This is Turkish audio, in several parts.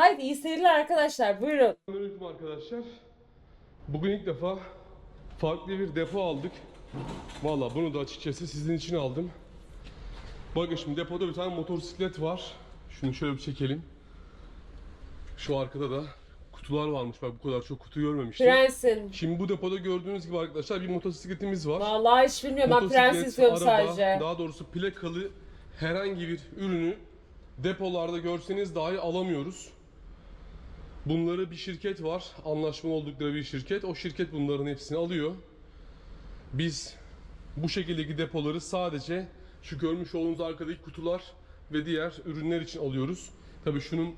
Haydi iyi seyirler arkadaşlar. Buyurun. Selamünaleyküm arkadaşlar. Bugün ilk defa farklı bir depo aldık. Valla bunu da açıkçası sizin için aldım. Bakın şimdi depoda bir tane motosiklet var. Şunu şöyle bir çekelim. Şu arkada da kutular varmış. Bak bu kadar çok kutu görmemiştim. Prensin. Şimdi bu depoda gördüğünüz gibi arkadaşlar bir motosikletimiz var. Vallahi hiç bilmiyorum. Ben Motosiklet, prens istiyorum araba, sadece. Daha doğrusu plakalı herhangi bir ürünü depolarda görseniz dahi alamıyoruz. Bunları bir şirket var. Anlaşmalı oldukları bir şirket. O şirket bunların hepsini alıyor. Biz bu şekildeki depoları sadece şu görmüş olduğunuz arkadaki kutular ve diğer ürünler için alıyoruz. Tabii şunun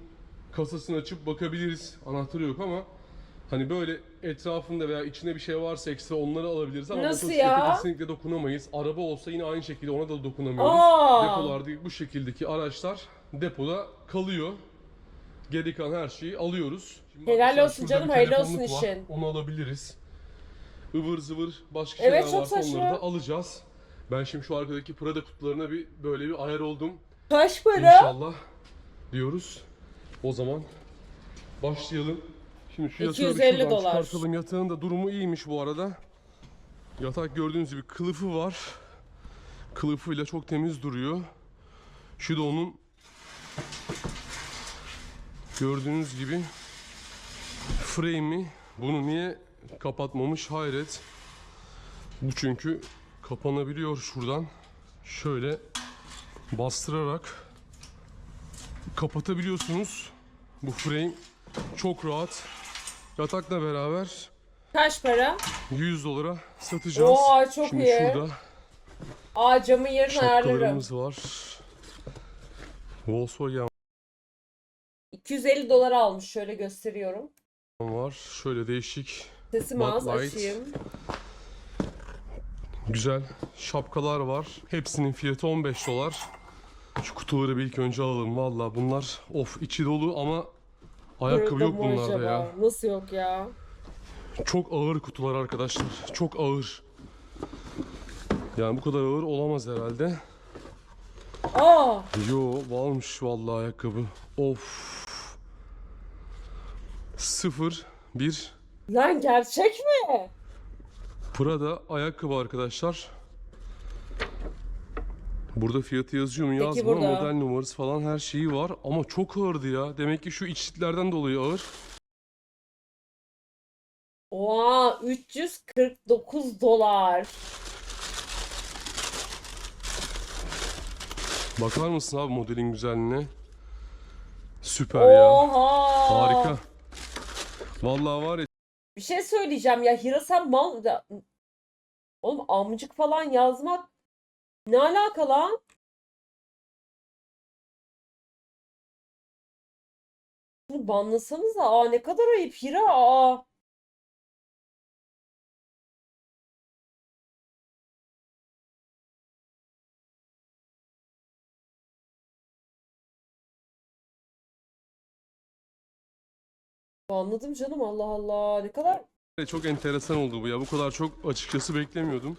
kasasını açıp bakabiliriz. Anahtarı yok ama hani böyle etrafında veya içinde bir şey varsa ekstra onları alabiliriz ama Nasıl ya? kesinlikle dokunamayız. Araba olsa yine aynı şekilde ona da dokunamıyoruz. Aa! Depolardaki bu şekildeki araçlar depoda kalıyor. Geri kalan her şeyi alıyoruz. Şimdi Helal arkadaşlar olsun şurada canım, bir hayırlı olsun işin. Onu alabiliriz. Ivır zıvır başka Evet, şeyler çok varsa saçma. onları da alacağız. Ben şimdi şu arkadaki Prada kutularına bir böyle bir ayar oldum. Kaç para? İnşallah diyoruz. O zaman başlayalım. Şimdi şu yatağı bir 250 şuradan dolar. çıkartalım. Yatağın da durumu iyiymiş bu arada. Yatak gördüğünüz gibi kılıfı var. Kılıfıyla çok temiz duruyor. Şu da onun gördüğünüz gibi frame'i. Bunu niye kapatmamış hayret. Bu çünkü kapanabiliyor şuradan. Şöyle bastırarak kapatabiliyorsunuz. Bu frame çok rahat. Yatakla beraber Kaç para? 100 dolara satacağız. Oo, çok Şimdi iyi. şurada Aa camın yerini ayarlarım. şapkalarımız var. Volkswagen 250 dolar almış. Şöyle gösteriyorum. var. Şöyle değişik Sesimi az açayım. güzel şapkalar var. Hepsinin fiyatı 15 dolar. Şu kutuları bir ilk önce alalım. Valla bunlar of içi dolu ama ayakkabı Burada yok mı bunlarda acaba? ya. Nasıl yok ya? Çok ağır kutular arkadaşlar. Çok ağır. Yani bu kadar ağır olamaz herhalde. Aa Yo varmış vallahi ayakkabı. Of. Sıfır bir lan gerçek mi? Prada ayakkabı arkadaşlar. Burada fiyatı yazıyor mu yazmıyor. burada? Model numarası falan her şeyi var. Ama çok ağırdı ya. Demek ki şu içliklerden dolayı ağır. Oha 349 dolar. Bakar mısın abi modelin güzelliğine? Süper ya. Oha. Harika. Vallahi var ya Bir şey söyleyeceğim ya Hira sen mal... da- Oğlum amcık falan yazmak ne alaka lan? Bunu banlasanıza. Aa ne kadar ayıp Hira. Aa. Anladım canım Allah Allah. Ne kadar çok enteresan oldu bu ya. Bu kadar çok açıkçası beklemiyordum.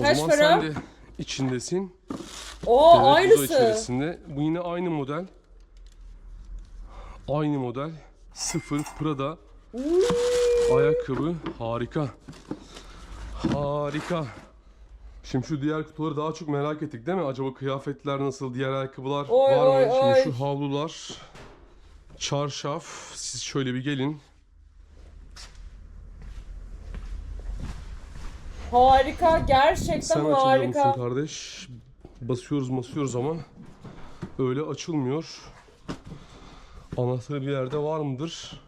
O Kaç zaman para? sen de içindesin. Oo Evet, bu da aynısı. içerisinde. Bu yine aynı model. Aynı model. Sıfır Prada. Ayakkabı. Harika. Harika. Şimdi şu diğer kutuları daha çok merak ettik değil mi? Acaba kıyafetler nasıl? Diğer ayakkabılar Oy, var oy, mı? oy. Şimdi şu havlular. Çarşaf. Siz şöyle bir gelin. Harika. Gerçekten Sen harika. musun kardeş? Basıyoruz basıyoruz ama öyle açılmıyor. Anahtarı bir yerde var mıdır?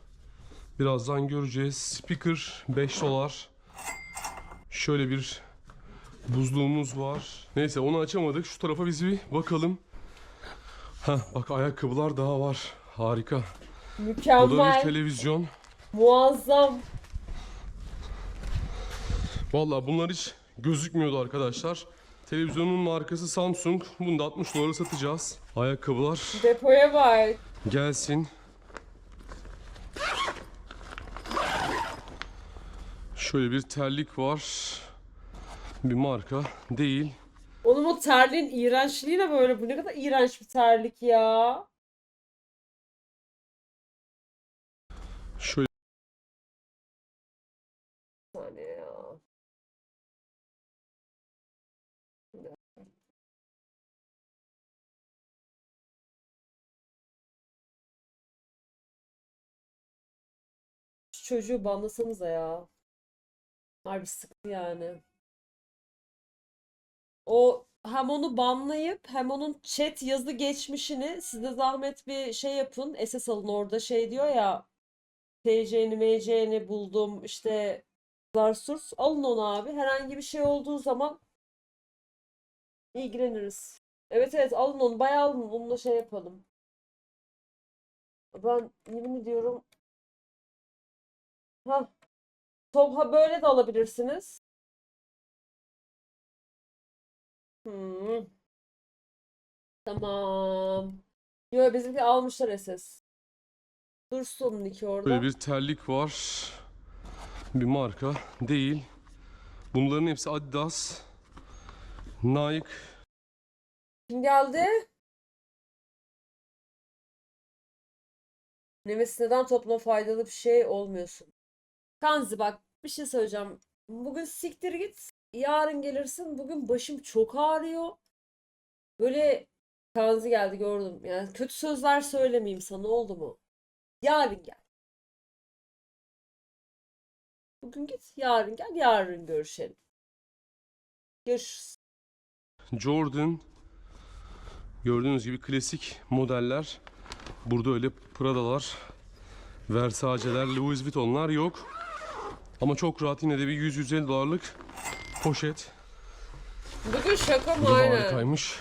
Birazdan göreceğiz. Speaker 5 dolar. Şöyle bir buzluğumuz var. Neyse onu açamadık. Şu tarafa biz bir bakalım. Ha bak ayakkabılar daha var. Harika. Bu da bir Mükemmel. televizyon. Muazzam. Vallahi bunlar hiç gözükmüyordu arkadaşlar. Televizyonun markası Samsung. Bunu da 60 dolara satacağız. Ayakkabılar Depoya bak. gelsin. Şöyle bir terlik var. Bir marka değil. Oğlum o terliğin iğrençliği ne böyle? Bu ne kadar iğrenç bir terlik ya. Çocuğu banlasanıza ya. Harbi sıktı yani. O hem onu banlayıp hem onun chat yazı geçmişini size zahmet bir şey yapın. SS alın orada şey diyor ya TC'ni MC'ni buldum işte Zarsurs alın onu abi. Herhangi bir şey olduğu zaman ilgileniriz. Evet evet alın onu bayağı alın onunla şey yapalım. Ben yemin ediyorum ha top ha böyle de alabilirsiniz. Hmm. Tamam. Yo bizimki almışlar SS. Dursun Niki orada. Böyle bir terlik var. Bir marka değil. Bunların hepsi Adidas, Nike. Kim geldi? Neves neden topluma faydalı bir şey olmuyorsun? Kanzi bak bir şey söyleyeceğim. Bugün siktir git. Yarın gelirsin. Bugün başım çok ağrıyor. Böyle Kanzi geldi gördüm. Yani kötü sözler söylemeyeyim sana oldu mu? Yarın gel. Bugün git. Yarın gel. Yarın görüşelim. Görüşürüz. Jordan. Gördüğünüz gibi klasik modeller. Burada öyle Prada'lar, Versace'ler, Louis Vuitton'lar yok. Ama çok rahat yine de bir 100-150 dolarlık poşet. Bugün şaka mı? Bu da Aynen. harikaymış.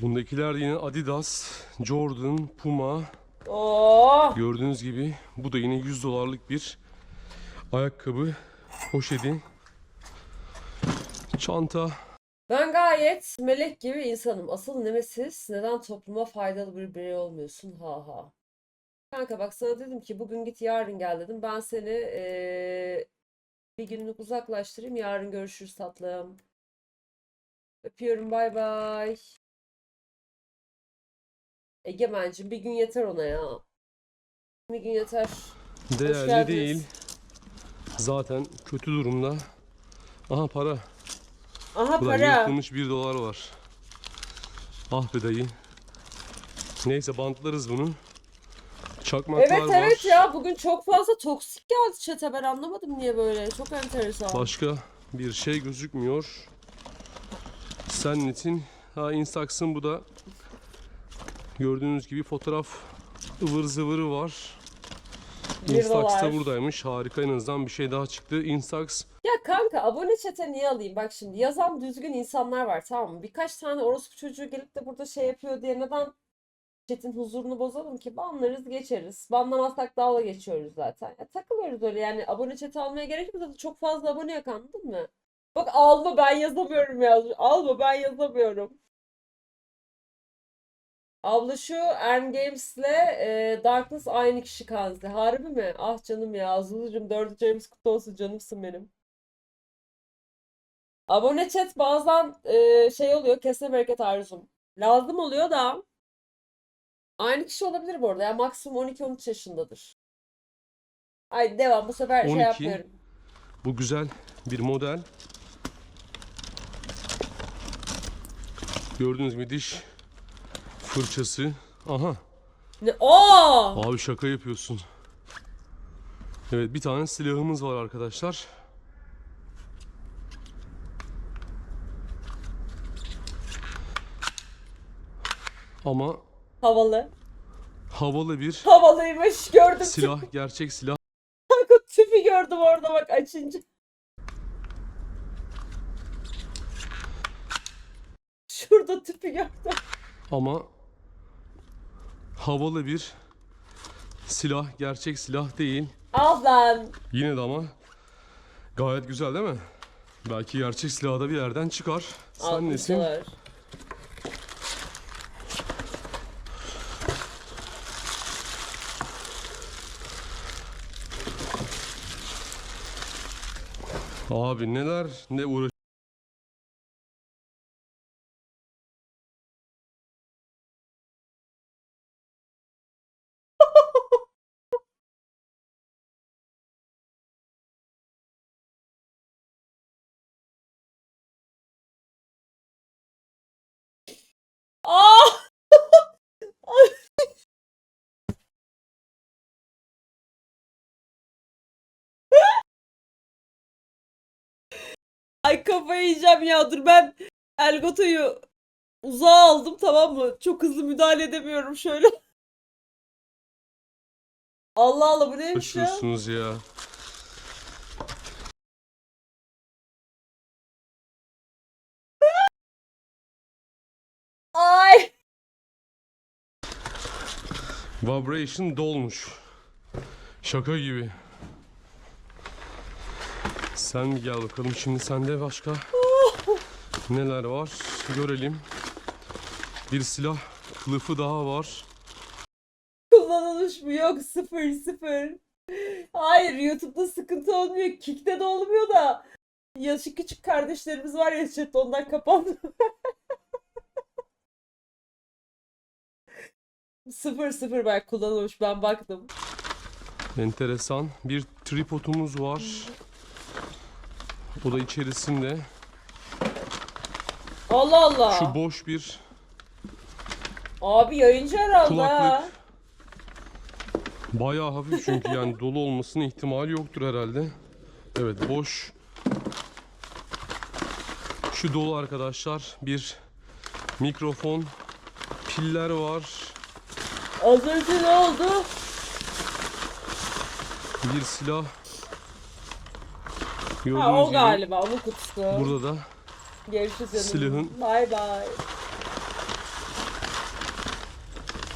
Bundakiler yine Adidas, Jordan, Puma. Oo. Gördüğünüz gibi bu da yine 100 dolarlık bir ayakkabı poşeti. Çanta. Ben gayet melek gibi insanım. Asıl nemesis neden topluma faydalı bir birey olmuyorsun? Ha ha. Kanka bak sana dedim ki bugün git yarın gel dedim. Ben seni eee, bir günlük uzaklaştırayım. Yarın görüşürüz tatlım. Öpüyorum bay bay. Egemen'cim bir gün yeter ona ya. Bir gün yeter. Değerli değil. Zaten kötü durumda. Aha para. Aha da para. yırtılmış 1 dolar var. Ah be dayı. Neyse bantlarız bunu. Çakmaklar Evet var. evet ya bugün çok fazla toksik geldi chat'e ben anlamadım niye böyle. Çok enteresan. Başka bir şey gözükmüyor. Sennet'in ha Instax'ın bu da gördüğünüz gibi fotoğraf ıvır zıvırı var. Instax da buradaymış. Harika en azından bir şey daha çıktı. Instax Ya kanka abone chat'e niye alayım? Bak şimdi yazan düzgün insanlar var tamam mı? Birkaç tane orospu çocuğu gelip de burada şey yapıyor diye neden chat'in huzurunu bozalım ki? Banlarız geçeriz. Banlamazsak dalga geçiyoruz zaten. Ya takılıyoruz öyle yani abone chat'e almaya gerek yok zaten çok fazla abone yok anladın mı? Bak alma ben yazamıyorum yazmış. Alma ben yazamıyorum. Abla şu Ern Games'le e, Darkness aynı kişi kanzi. Harbi mi? Ah canım ya. Azulucuğum dördüncü ayımız kutlu olsun canımsın benim. Abone chat bazen e, şey oluyor. Kesme bereket arzum. Lazım oluyor da aynı kişi olabilir bu arada. Ya maksimum 12-13 yaşındadır. Ay devam. Bu sefer şey 12. yapmıyorum. bu güzel bir model. Gördüğünüz gibi diş fırçası. Aha Ne? Aa! Abi şaka yapıyorsun. Evet bir tane silahımız var arkadaşlar. Ama Havalı. havalı bir Havalıymış. Gördüm. silah, gerçek silah. Kanka tüpü gördüm orada bak açınca. Şurada tüpü gördüm. Ama havalı bir silah, gerçek silah değil. Al lan. Yine de ama gayet güzel değil mi? Belki gerçek silahı da bir yerden çıkar. Sen nesin? Alkışlar. Abi neler ne uğraş Ay kafayı yiyeceğim ya dur ben Elgato'yu uzağa aldım tamam mı? Çok hızlı müdahale edemiyorum şöyle. Allah Allah bu neymiş ya? Yaşıyorsunuz ya. Ay. Vibration dolmuş. Şaka gibi. Sen bir gel bakalım şimdi sende başka neler var görelim. Bir silah kılıfı daha var. Kullanılmış mı? Yok sıfır sıfır. Hayır YouTube'da sıkıntı olmuyor. Kick'te de olmuyor da. Yaşı küçük kardeşlerimiz var ya chat ondan kapandı. sıfır sıfır belki kullanılmış ben baktım. Enteresan. Bir tripodumuz var. O da içerisinde. Allah Allah. Şu boş bir Abi yayıncı herhalde ha. kulaklık. Bayağı hafif çünkü yani dolu olmasının ihtimali yoktur herhalde. Evet boş. Şu dolu arkadaşlar. Bir mikrofon. Piller var. Az önce ne oldu? Bir silah. Ha Gördüğünüz o gibi galiba onun kutusu. burada da Görüşürüz canım. silahın- Bay bay.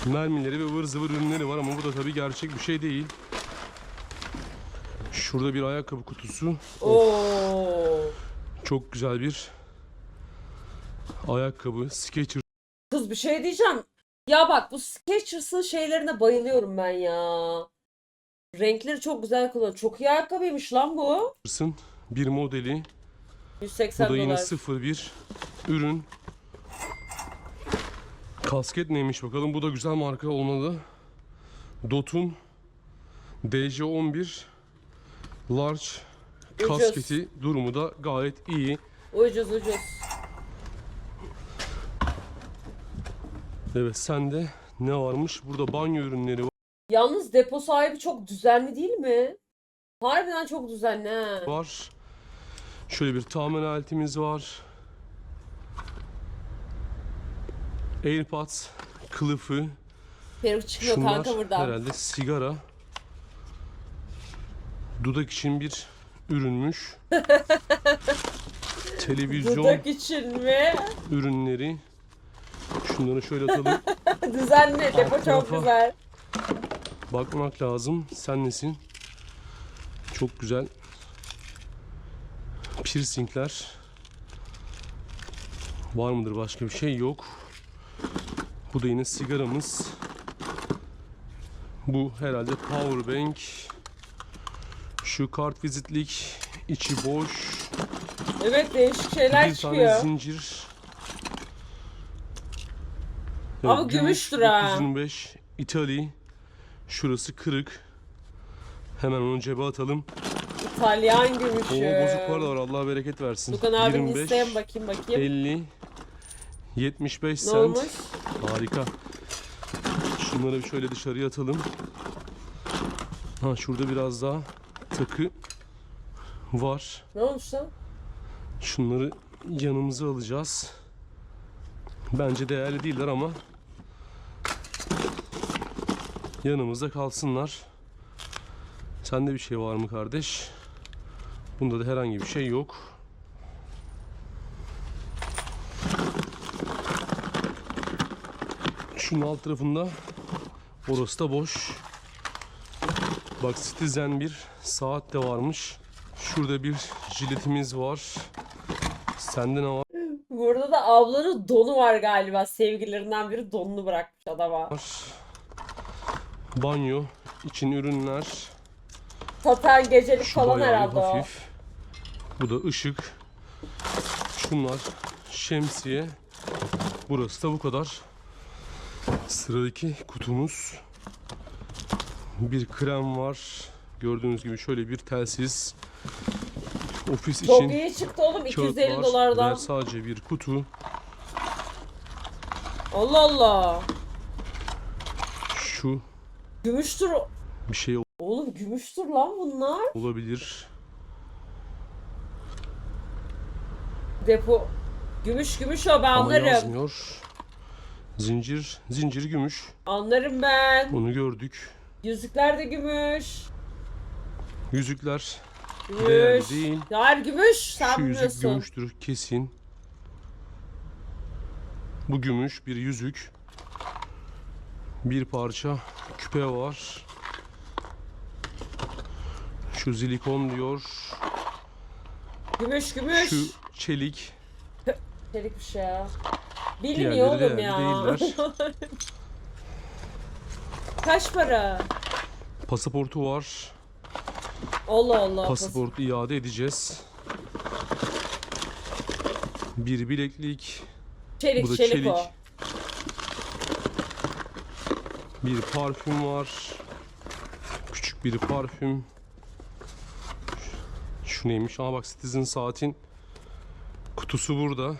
mermileri ve ıvır zıvır ürünleri var ama bu da tabii gerçek bir şey değil. Şurada bir ayakkabı kutusu. Oo. Çok güzel bir ayakkabı. Skechers Kız bir şey diyeceğim. Ya bak bu Skechers'ın şeylerine bayılıyorum ben ya. Renkleri çok güzel kullanıyor. Çok iyi ayakkabıymış lan bu. Bir modeli. 180 Bu da yine dolar. sıfır bir ürün. Kasket neymiş bakalım. Bu da güzel marka olmalı. Dot'un DC11 Large Ucuz. kasketi durumu da gayet iyi. Ucuz ucuz. Evet sende ne varmış? Burada banyo ürünleri Yalnız depo sahibi çok düzenli değil mi? Harbiden çok düzenli ha. var. Şöyle bir tahmin aletimiz var. AirPods kılıfı. Peruk çıkmıyor Şunlar kanka buradan. herhalde sigara. Dudak için bir ürünmüş. Televizyon Dudak için mi? ürünleri. Şunları şöyle atalım. Düzenli. Depo çok tarafa. güzel. Bakmak lazım. Sen nesin? Çok güzel. Piercingler. Var mıdır başka bir şey? Yok. Bu da yine sigaramız. Bu herhalde power bank. Şu kart vizitlik içi boş. Evet değişik şeyler bir tane çıkıyor. zincir. Ama gümüş gümüştür ha. 925 İtali. Şurası kırık. Hemen onu cebe atalım. İtalyan Oo gümüşü. bozuk para var. Allah bereket versin. Dukan abinin 25, listeye bakayım bakayım. 50, 75 Ne cent. olmuş? Harika. Şunları bir şöyle dışarıya atalım. Ha şurada biraz daha takı var. Ne olmuş lan? Şunları yanımıza alacağız. Bence değerli değiller ama yanımızda kalsınlar. Sende bir şey var mı kardeş? Bunda da herhangi bir şey yok. Şunun alt tarafında orası da boş. Bak Citizen bir saat de varmış. Şurada bir jiletimiz var. Sende ne var? Burada da ablanın donu var galiba. Sevgililerinden biri donunu bırakmış adama. Banyo için ürünler. Saten gecelik Şu falan bayağı herhalde o. hafif. Bu da ışık. Şunlar şemsiye. Burası da bu kadar. Sıradaki kutumuz. Bir krem var. Gördüğünüz gibi şöyle bir telsiz. Ofis Çok için iyi çıktı oğlum kağıt 250 var dolardan. ve sadece bir kutu. Allah Allah. Şu Gümüştür. bir şey Oğlum gümüştür lan bunlar. olabilir. Depo. Gümüş gümüş o ben Ama anlarım. yazmıyor. Zincir, zincir gümüş. Anlarım ben. Onu gördük. Yüzükler de gümüş. Yüzükler değerli Gümüş. değil. Hayır gümüş. Sen Şu yüzük bilmiyorsun. gümüştür kesin. Bu gümüş bir yüzük. Bir parça küpe var. Şu zilikon diyor. Gümüş gümüş. Şu çelik. Çelikmiş ya. Bilmiyor Diğerleri oğlum değerli ya. değiller. Kaç para? Pasaportu var. Allah Allah. Pasaportu iade edeceğiz. Bir bileklik. Çelik Bu da çelik, çelik. o. Bir parfüm var. Küçük bir parfüm. Şu neymiş? Aa bak Citizen saatin kutusu burada.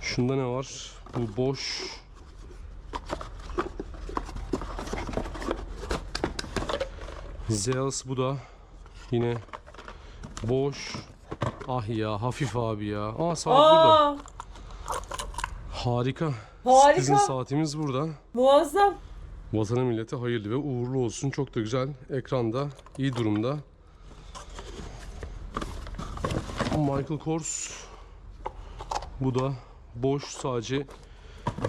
Şunda ne var? Bu boş. Zeus bu da yine boş. Ah ya hafif abi ya. Aa saat burada. Aa, Harika. Harika. Citizen saatimiz burada. muazzam. Vatana millete hayırlı ve uğurlu olsun. Çok da güzel. Ekranda iyi durumda. Michael Kors. Bu da boş sadece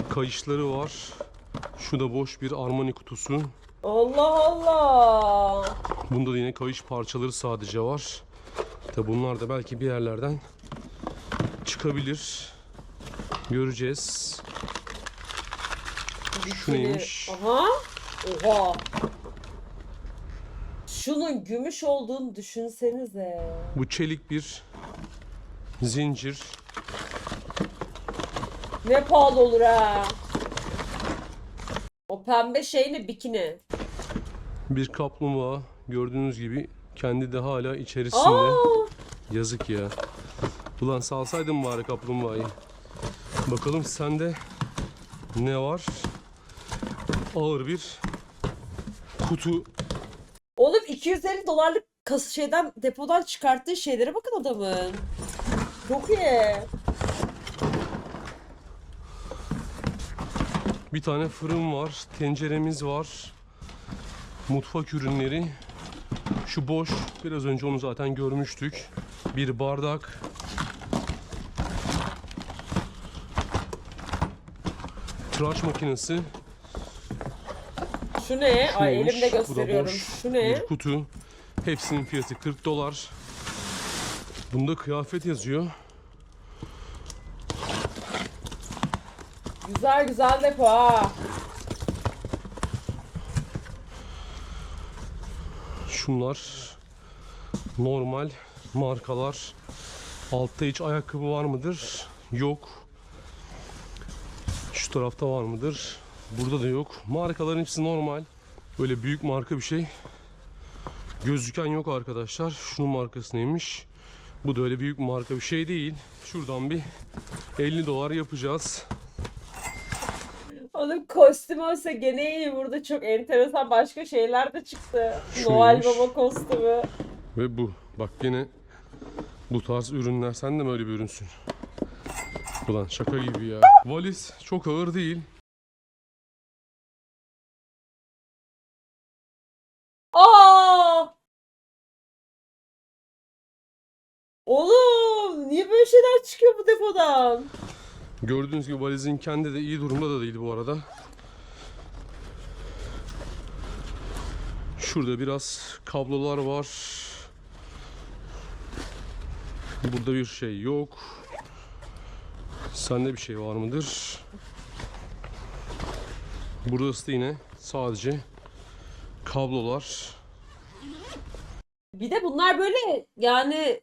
kayışları var. Şu da boş bir Armani kutusu. Allah Allah. Bunda da yine kayış parçaları sadece var. Tabi bunlar da belki bir yerlerden çıkabilir. Göreceğiz. Şu neymiş? Aha. Oha. Şunun gümüş olduğunu düşünsenize. Bu çelik bir zincir. Ne pahalı olur ha. O pembe şey ne bikini. Bir kaplumbağa gördüğünüz gibi kendi de hala içerisinde. Aa, Yazık ya. Ulan salsaydın bari kaplumbağayı. Bakalım sende ne var? Ağır bir kutu. oğlum 250 dolarlık kas şeyden depodan çıkarttığı şeylere bakın adamın. Çok iyi. Bir tane fırın var. Tenceremiz var. Mutfak ürünleri. Şu boş. Biraz önce onu zaten görmüştük. Bir bardak. Tıraş makinesi. Şu ne? Şu Ay elimde gösteriyorum. boş Şu ne? Bir kutu. Hepsinin fiyatı 40 dolar. Bunda kıyafet yazıyor. Güzel güzel depo ha. Şunlar normal markalar. Altta hiç ayakkabı var mıdır? Yok. Şu tarafta var mıdır? Burada da yok. Markaların hepsi normal. Böyle büyük marka bir şey. Gözüken yok arkadaşlar. Şunun markası neymiş? Bu da öyle büyük marka bir şey değil. Şuradan bir 50 dolar yapacağız. Onun kostümü olsa gene iyi. Burada çok enteresan başka şeyler de çıktı. Şu Noel? Baba kostümü. Ve bu. Bak yine bu tarz ürünler. Sen de mi öyle bir ürünsün? Ulan şaka gibi ya. Valiz çok ağır değil. Aa! Oğlum niye böyle şeyler çıkıyor bu depodan? Gördüğünüz gibi valizin kendi de iyi durumda da değil bu arada. Şurada biraz kablolar var. Burada bir şey yok. Sende bir şey var mıdır? Burası da yine sadece kablolar. Bir de bunlar böyle yani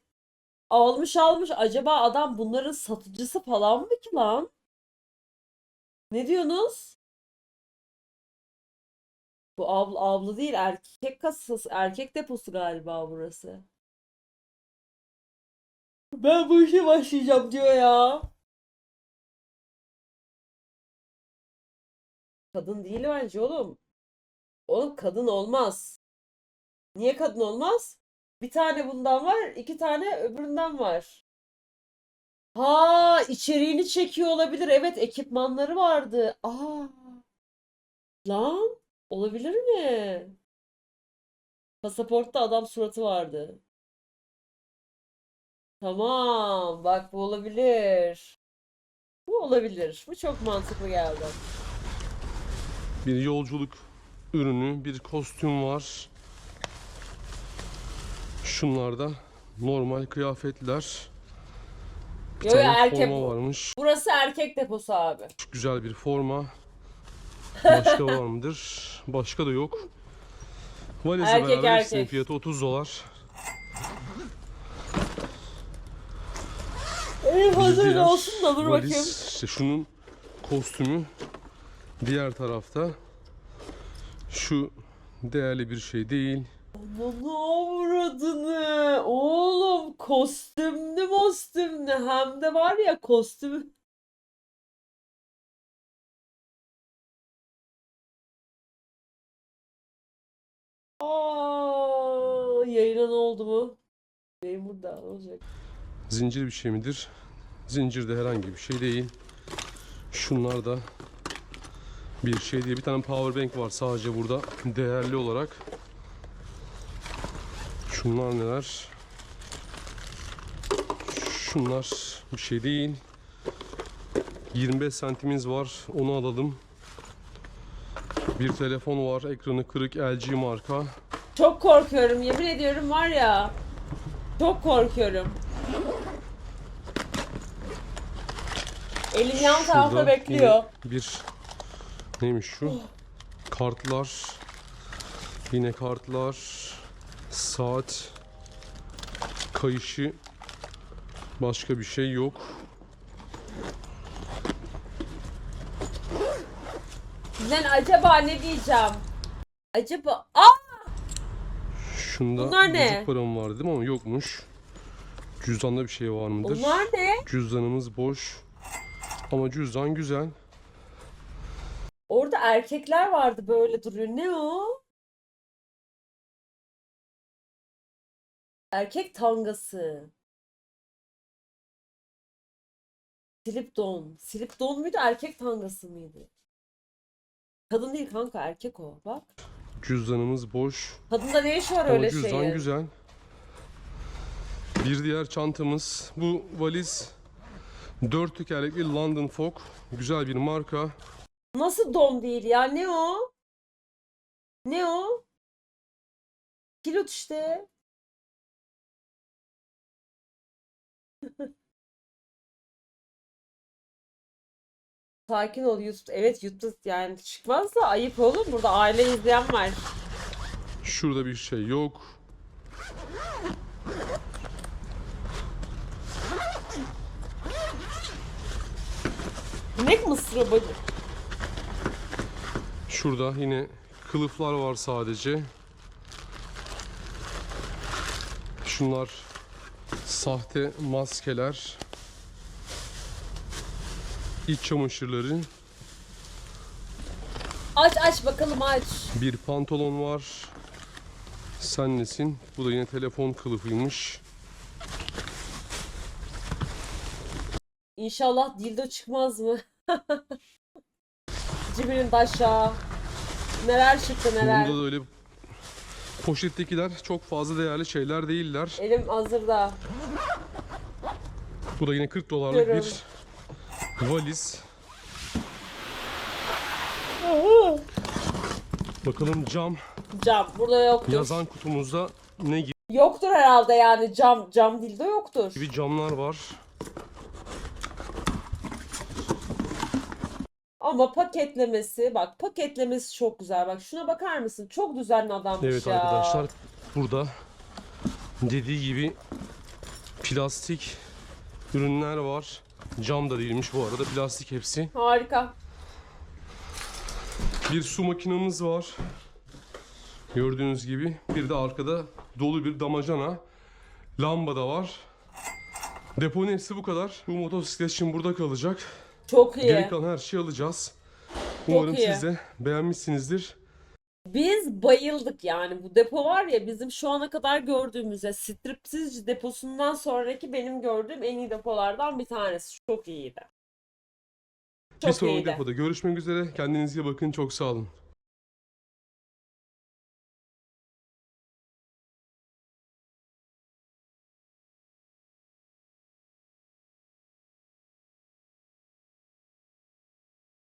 almış almış acaba adam bunların satıcısı falan mı ki lan? Ne diyorsunuz? Bu abla, abla değil erkek kasası erkek deposu galiba burası. Ben bu işe başlayacağım diyor ya. Kadın değil bence oğlum. Oğlum kadın olmaz. Niye kadın olmaz? Bir tane bundan var, iki tane öbüründen var. Ha içeriğini çekiyor olabilir. Evet ekipmanları vardı. Aa. Lan olabilir mi? Pasaportta adam suratı vardı. Tamam bak bu olabilir. Bu olabilir. Bu çok mantıklı geldi. Bir yolculuk ürünü, bir kostüm var. Şunlar da normal kıyafetler. Bir Yo, yo, tane erkek forma bu. varmış. Burası erkek deposu abi. Güzel bir forma. Başka var mıdır? Başka da yok. Valizle Erkek, beraber hepsinin erkek. fiyatı 30 dolar. Ee, hazır diğer olsun da dur valiz, bakayım. işte şunun kostümü diğer tarafta. Şu değerli bir şey değil. Ananı avradını. Oğlum kostümlü mostümlü hem de var ya kostüm. Aa, yayına ne oldu mu? Yayın burada ne olacak? Zincir bir şey midir? Zincir de herhangi bir şey değil. Şunlar da bir şey diye bir tane power bank var sadece burada değerli olarak. Şunlar neler? Şunlar bir şey değil. 25 santimiz var. Onu alalım. Bir telefon var. Ekranı kırık LG marka. Çok korkuyorum yemin ediyorum var ya. Çok korkuyorum. Elim yan tarafta Şurada bekliyor. yine Bir neymiş şu? Kartlar. Yine kartlar. Saat. Kayışı. Başka bir şey yok. Lan acaba ne diyeceğim? Acaba... Aa! Şunda Bunlar ne? bozuk param var dedim ama yokmuş. Cüzdanda bir şey var mıdır? Bunlar ne? Cüzdanımız boş. Ama cüzdan güzel. Orada erkekler vardı böyle duruyor. Ne o? Erkek tangası. Slip don. Slip don muydu erkek tangası mıydı? Kadın değil kanka erkek o. Bak. Cüzdanımız boş. Kadında ne işi var Ama öyle cüzdan şeyin? güzel. Bir diğer çantamız. Bu valiz 4 tekerlekli London Fog. Güzel bir marka. Nasıl don değil ya? Ne o? Ne o? Pilot işte. Sakin ol YouTube. Evet YouTube yani çıkmaz da ayıp oğlum. Burada aile izleyen var. Şurada bir şey yok. İnek mısırı bacı. Şurada yine kılıflar var sadece. Şunlar sahte maskeler. İç çamaşırları. Aç aç bakalım aç. Bir pantolon var. Sen nesin? Bu da yine telefon kılıfıymış. İnşallah dildo çıkmaz mı? Cibinin daşa. Neler çıktı neler. Bunda da öyle poşettekiler çok fazla değerli şeyler değiller. Elim hazırda. Bu da yine 40 dolarlık Görüyorum. bir valiz. Bakalım cam Cam. Burada yoktur. yazan kutumuzda ne Yoktur herhalde yani cam cam dildo yoktur. gibi camlar var. Ama paketlemesi bak paketlemesi çok güzel. Bak şuna bakar mısın? Çok düzenli adammış Evet ya. arkadaşlar burada dediği gibi plastik ürünler var. Cam da değilmiş bu arada plastik hepsi. Harika. Bir su makinamız var. Gördüğünüz gibi. Bir de arkada dolu bir damacana. Lamba da var. Deponun hepsi bu kadar. Bu motosiklet şimdi burada kalacak. Çok iyi. Geri kalan her şeyi alacağız. Umarım iyi. siz de beğenmişsinizdir. Biz bayıldık yani. Bu depo var ya bizim şu ana kadar gördüğümüz ya striptizci deposundan sonraki benim gördüğüm en iyi depolardan bir tanesi. Çok iyiydi. Bir Çok sonraki iyiydi. depoda görüşmek üzere. Kendinize iyi bakın. Çok sağ olun.